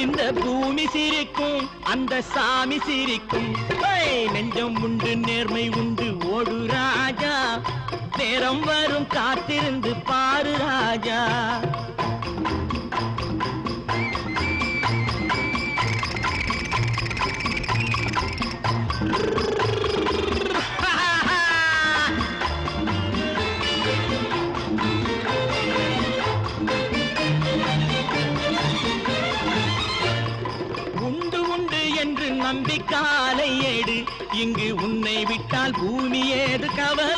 இந்த பூமி சிரிக்கும் அந்த சாமி சிரிக்கும். நெஞ்சம் உண்டு நேர்மை உண்டு ஓடு ராஜா. நேரம் வரும் காத்திருந்து பாரு ராஜா. நம்பிக்காலை எடு. இங்கு உன்னை விட்டால் பூமி ஏது கவலை?